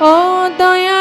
ও দয়াম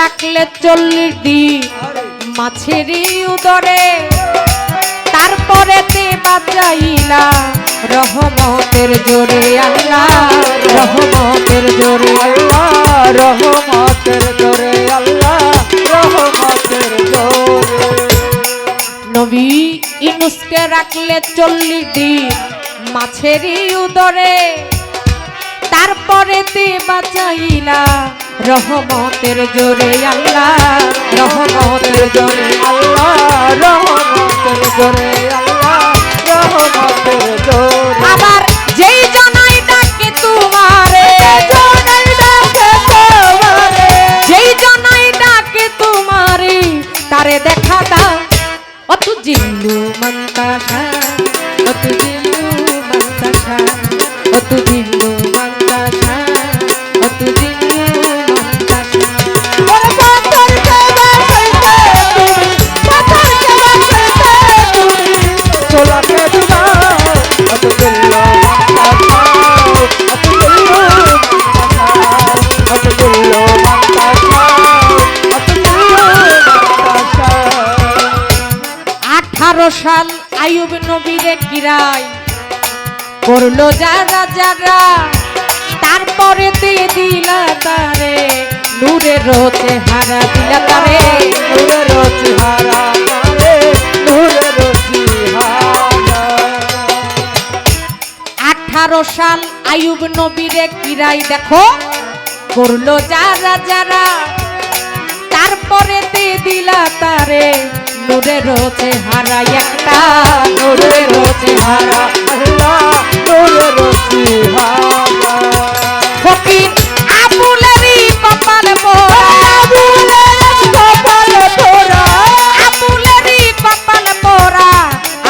রাখলে চল্লিশ দিন মাছেরই উদরে। তারপরে তে বাজাইলা, রহমতের জোরে আল্লাহ, রহমতের জোরে আল্লাহ, রহমতের জোরে আল্লাহ, রহমতের দরে নবী ইনুসকে রাখলে চল্লিশ দিন মাছেরই উদরে। তারপরে তে বাঁচাইলা রহমতের জোরে আল্লাহ রহমতের জোরে আল্লাহ রহমতের জোরে আল্লাহ রহমতের দরে সাল আয়ুব নবীরে কিরাই করল যারা যারা তারপরে দিয়ে দিলা তারে। নূরে রোচে হারা দিলা তারে। নূরের চেহারা রে নূরের চেহারা আঠারো সাল আয়ুব নবীরে কিরাই দেখো। করল যারা যারা তারপরে দিলা তারে। নূরে রোচে হারা একটা নূরে রোচে হারা আল্লাহ নূরের চেহারা ফকির আবুলেরই কপাল পোড়া আবুলেরই কপাল মোরা।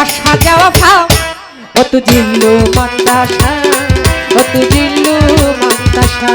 আসা যাওয়া ভাও অত জিল্লু মন্দাসা অত জিল্লু মন্দাসা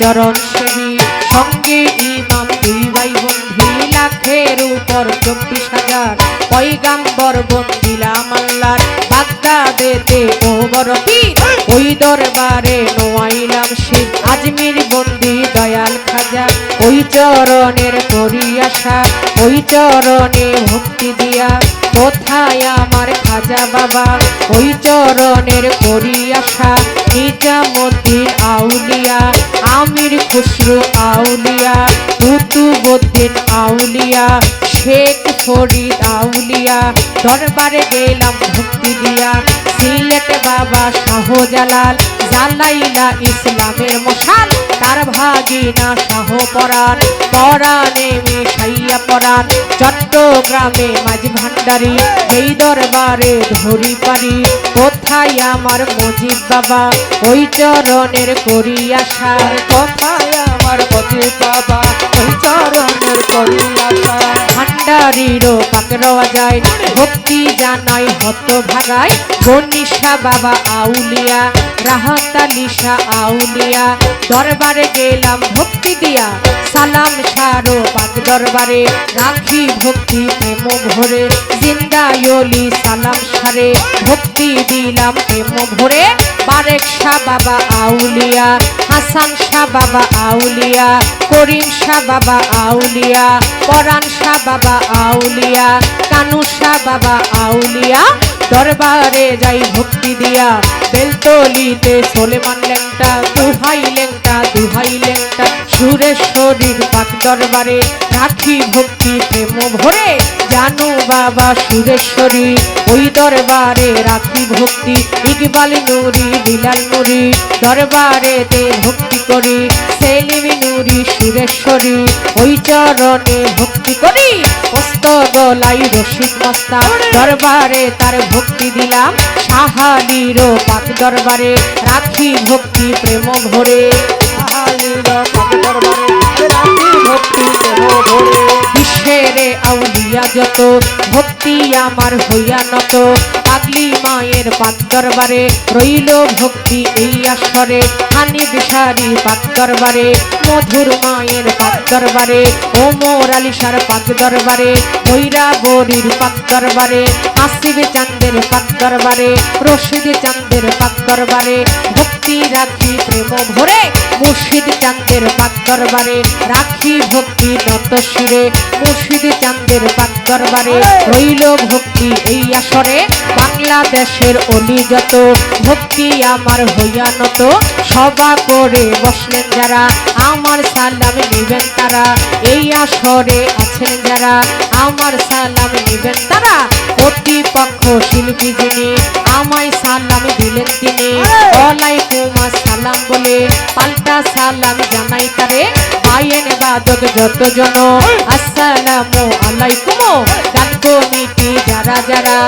চরণ সেবি, সঙ্গে ইমাম দুই ভাই বন্ধু লাখের উপর চব্বিশ হাজার পয়গাম্বর বন্দিলাম আল্লাহর বাগদাদেতে ও বড় ওই দরবারে নোয়াইলাম শিব, আজমির বন্দি দয়াল খাজা। ওই চরণের করি আশা ওই চরণে ভক্তি দিয়া কোথায় আমার খাজা বাবা? ওই চরণের করি আশা নিজামুদ্দিন পীর খুসরু আউলিয়া কুতুবুদ্দিন আউলিয়া, শেখ ফরিদ আউলিয়া, দরবারে গেলাম ভক্তি দিয়া। সিলেট বাবা শাহজালাল, জালাইলা ইসলামের ভাগিনা শাহ পরাণ পরাণে মিশাইয়া পরাণ চট্টগ্রামে মাঝ ভান্ডারি এই দরবারে ধরি পারি। কোথায় আমার মজিদ বাবা? ওই চরণের করি আশা। কোথায় আমার পতি বাবা? ওই চরণের করি আশা। ভান্ডারিরও পাকড়াওয়া যায় ভক্তি জানাই হত ভাগায় গনিশা বাবা আউলিয়া রাহাতালিশা আউলিয়া, দরবারে গেলাম ভক্তি দিয়া। সালাম সারো পাক দরবারে, রাখি ভক্তি প্রেম ভরে। জিন্দায়লি সালাম সারে, ভক্তি দিলাম প্রেম ভরে। বারেক শাহ বাবা আউলিয়া, হাসান শাহ বাবা আউলিয়া, করিম শাহ বাবা আউলিয়া, পরাণ শাহ বাবা আউলিয়া, কানু শাহ বাবা আউলিয়া দরবারে যাই ভক্তি দিয়া। বেলতলিতে সোলেমান লেংটা দুহাই লেংটা দুহাই লেংটা সুরেশ্বরীর পাক দরবারে রাখি ভক্তি, প্রেম ভরে। জানু বাবা সুরেশ্বরী, ওই দরবারে রাখি ভক্তি। ইকবাল নুরি, বিলাল নুরি, দরবারে তে ভক্তি করি। সেলিমি নুরি, সুরেশ্বরী, ওই চরণে ভক্তি করি। হস্ত গলাই রশিদ মস্তা দরবারে তার ভক্তি দিলাম। সাহালির পাক দরবারে রাখি ভক্তি প্রেম ভরে। আহালির পাক দরবারে রাখি ভক্তি দেহ ভরে। বিশ্বের আউলিয়া যত, ভক্তি আমার হইয়া নত। পাগলি মায়ের পাক দরবারে, রইল ভক্তি এই আসরে। হানি বিশারি পাক দরবারে, মধুর মায়ের পাক দরবারে ওমর আলিশার পাক দরবারে ময়রা বরির পাক দরবারে। আসিব চান্দের পাক দরবারে, রশিদ চান্দের পাক দরবারে, ভক্তি রাখি প্রেম ভরে, মুর্শিদ চান্দের পাক দরবারে, রাখি ভক্তি নত শিরে, মুর্শিদ চান্দের পাক দরবারে, রইল ভক্তি এই আসরে, বাংলাদেশের অলি যত, ভক্তি আমার হইয়া নত, সভা করে বসলেন যারা, আমার সালাম নিবেন তারা, এই আসরে আছেন যারা আমার সালাম নিবেন তারা। কর্তৃপক্ষ শিল্পী যিনি, আমায় সালাম দিলেন তিনি। ওয়ালাইকুম আসসালাম বলে পাল্টা সালাম জানাই তারে। আইন বাদক যত জন আসসালামু আলাইকুম। গান কমিটি যারা যারা,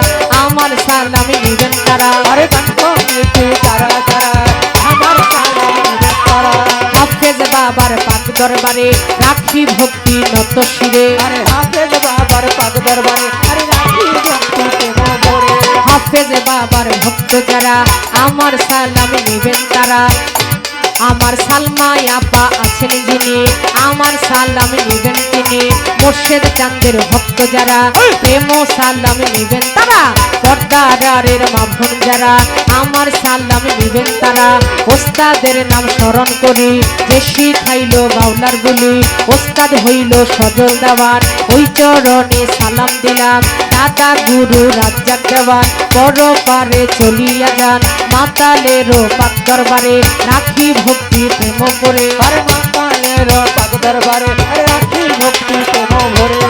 আমার সালাম নিবেন তারা। আরে গান কমিটি তারা তারা আমার সালাম নিবেন তারা। হাফেজ বাবার পাক দরবারে রাখি ভক্তি নত শিরে আরে হাফেজ বাবার পাগ দরবারে। আরে রাখি ভক্তি ভরে হাফেজ বাবার ভক্ত যারা, আমার সালাম নেবেন তারা। আমার সালমাই আপা আছেন যিনি আমার সালাম নেবেন তিনি। মোর্শেদ চান্দের ভক্ত যারা প্রেম সালাম নেবেন তারা পর্দারের মাভন যারা আমার সালাম নেবেন তারা। ওস্তাদের নাম স্মরণ করি যে শিখাইল বাউলার গুলি ওস্তাদ হইল সজল দেওয়ার ওই চরণে সালাম দিলাম দাদা গুরু রাজ্জাক দেওয়ান বড় পারে চলিয়া যান মাতালেরও পাক দরবারে, রাখি ভক্তি প্রেম করে আরে মাতালের পাক দরবারে, রাখি ভক্তি দেহ ভরে।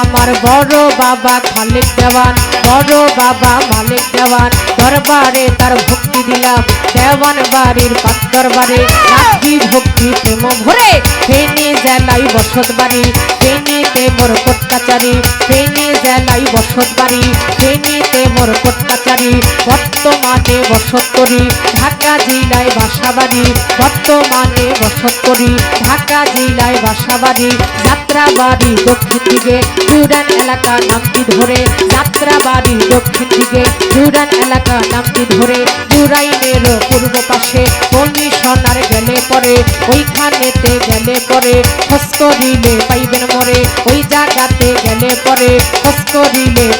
আমার বড় বাবা খালেক দেওয়ান, বড় বাবা মালিক দেওয়ান, দরবারে তার ভক্তি দিলাম। দেওয়ান বাড়ির পাক দরবারে, রাখি ভক্তি প্রেম ভরে। ফেনি জেলাই বসত বাড়ি ফেনিতে মোর কোট কাচারি ফেনি জেলাই বসত বাড়ি ফেনিতে মোর কোট কাচারি বর্তমানে বসত করি ঢাকা জেলায় বাসা বাড়ি বর্তমানে বসত করি ঢাকা জেলায় বাসা বাড়ি যাত্রা বাড়ি দক্ষিণ দিকে জুরান এলাকা নামটি ধরে যাত্রা বাড়ি দক্ষিণ দিকে জুরান এলাকা নামটি ধরে জুরাইনের পূর্ব পাশে গেলে পরে ওইখানেতে গেলে পরে, খোঁজ পাইবেন মরে। ওই জায়গাতে গেলে পরে, খোঁজ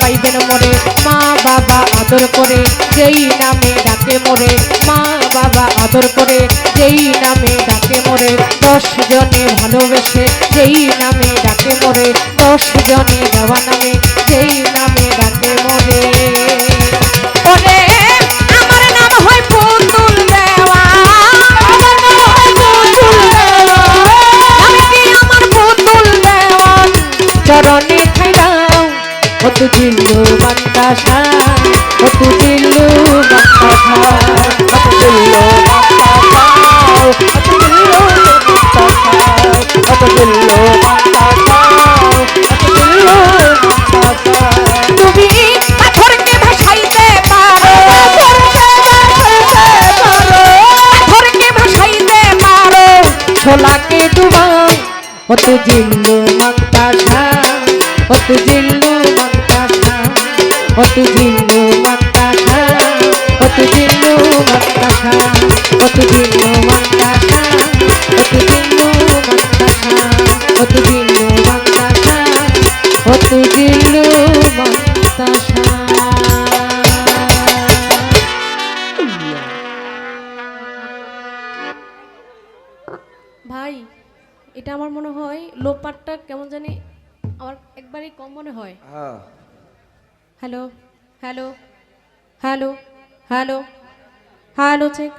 পাইবেন মরে। মা বাবা আদর করে, যেই নামে ডাকে মরে। মা বাবা আদর করে, যেই নামে ডাকে মরে। দশ জনে ভালোবেসে, যেই নামে ডাকে মরে। দশ জনে দেওয়া নামে, যেই নামে কত জিল্লু মত্তাশা কত জিল্লু আমার মনে হয় লো পার্টটা কেমন জানি আমার একবারই কম মনে হয়। হ্যাঁ। Hello hello hello hello hello check